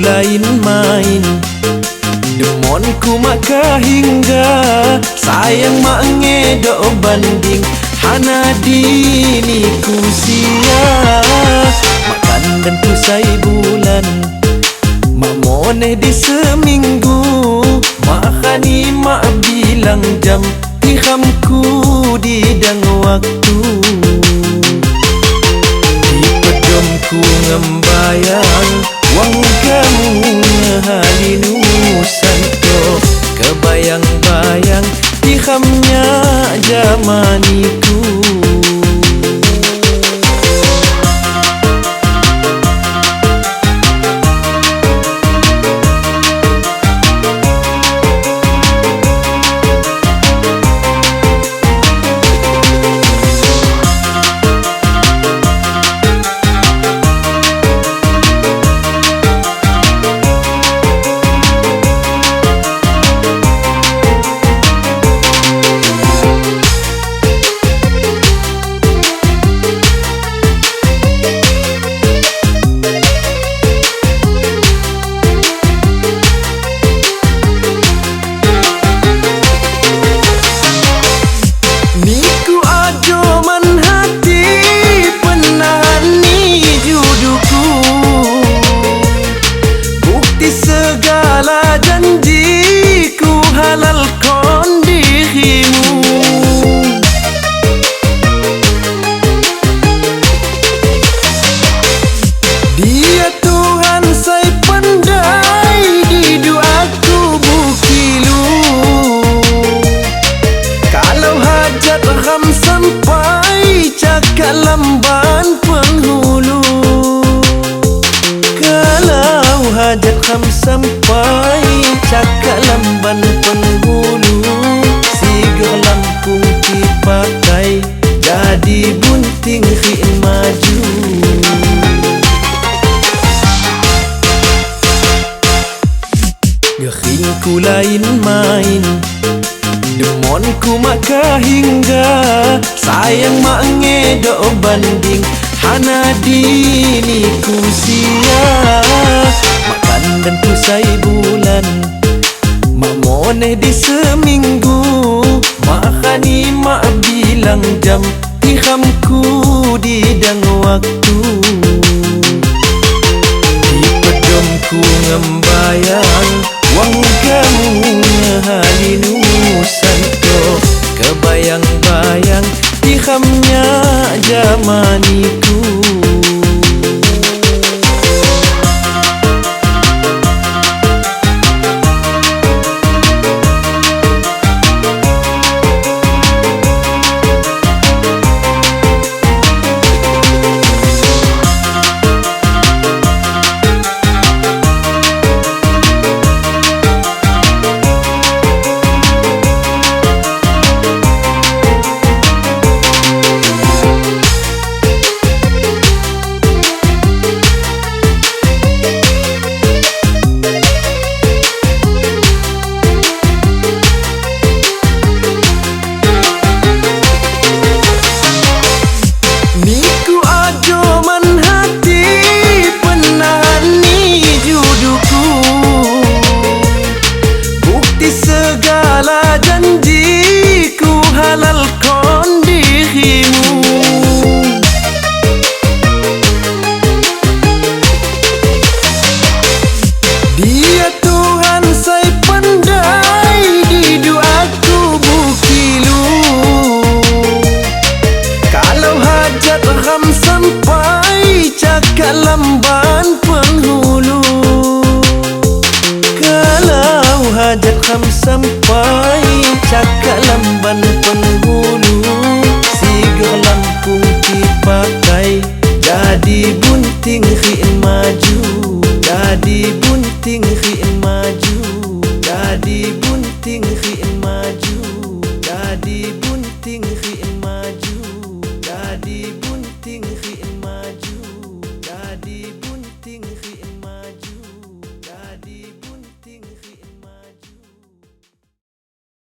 lain main. Demon ku maka hingga Sayang mak ngedok banding. Hana dini ku sia. Makan dan tusai bulan Mak moneh di seminggu. Mak khani mak bilang jam Tiham santo Kebayang-bayang Tihamnya jamaniku segala janjiku halal kon dirimu. Dia Tuhan saya pandai di doaku bukilu. Kalau hajat ram sampai cakap lamban penghulu. Kalau hajat ram sampai lain main. Demonku maka hingga Sayang mak ngedok banding. Hana dini ku sia Makan dan pusai bulan. Mak moneh di seminggu Mak khani mak bilang jam. Tihamku di dang waktu. Di pedomku ngembayang Wang kamu ngehalinu santo Kebayang-bayang Tihamnya jamaniku halal kondihimu Dia Tuhan saya pandai di duaku bukilu. Kalau hajat ram sampai cakap lambat.